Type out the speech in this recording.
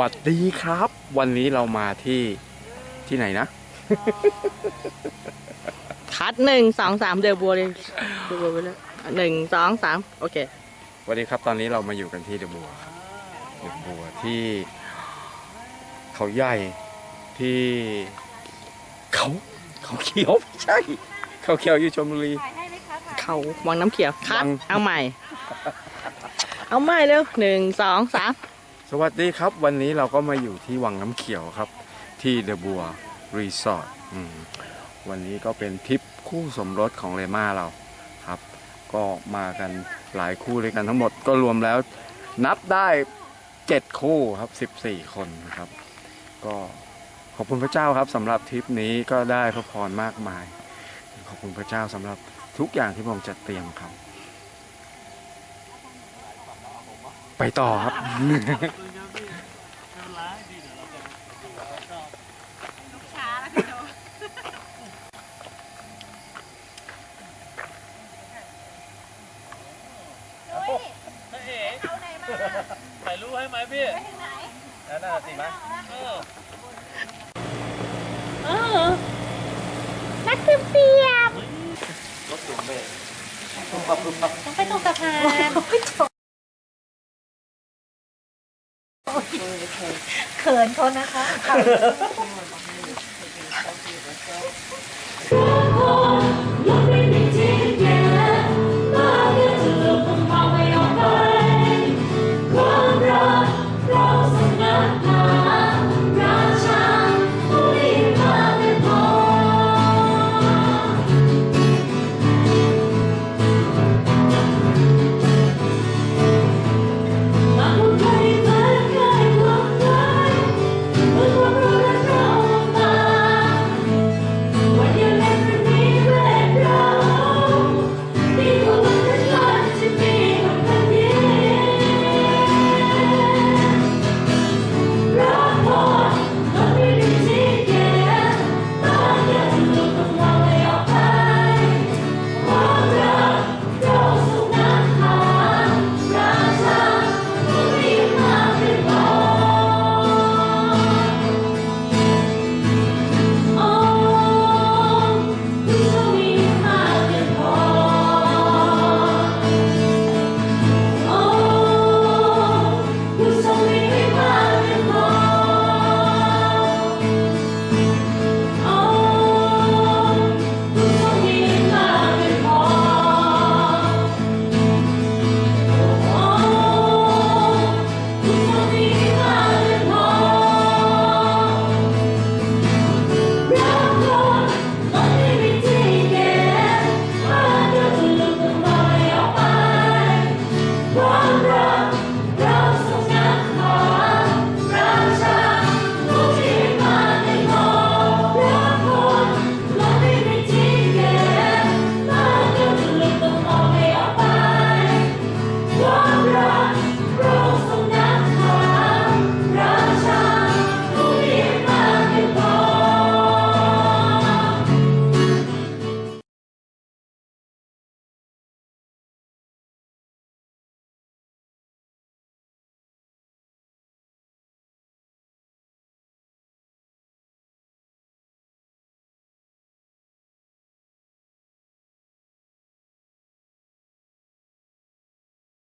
วัสดีครับ วันนี้เรามาที่ที่ไหนนะ คัดหนึ่งสองสามเดือบัวเลยเดือบัวไปเลยหนึ่งสองสามโอเคสวัสดีครับตอนนี้เรามาอยู่กันที่เดอะบัวครับเดอะบัวที่ เขาใหญ่ที่เขาเขาเขียวไม่ใช่ เขาเขียวอยู่ชลบุรีเขาวังน้ำเขียวคัดวังเอาใหม่ เอาใหม่เร็วหนึ่งสองสาม สวัสดีครับ วันนี้เราก็มาอยู่ที่วังน้ำเขียวครับ ที่เดอะบัวรีสอร์ทวันนี้ก็เป็นทริปคู่สมรสของเลม่าเราครับ ก็มากันหลายคู่ด้วยกันทั้งหมดก็รวมแล้ว นับได้7คู่ครับ14คนนะครับ ก็ขอบคุณพระเจ้าครับสำหรับทริปนี้ก็ได้พระพรมากมาย ขอบคุณพระเจ้าสำหรับทุกอย่างที่พระองค์จัดเตรียมครับ ไปต่อครับ ถ่ายรูปให้ไหมพี่นั่นน่ะสิมะเออเออนักเสียบเสียบรถสูงเบรกต้องไปตรงสะพาน เขินเขานะคะ Oh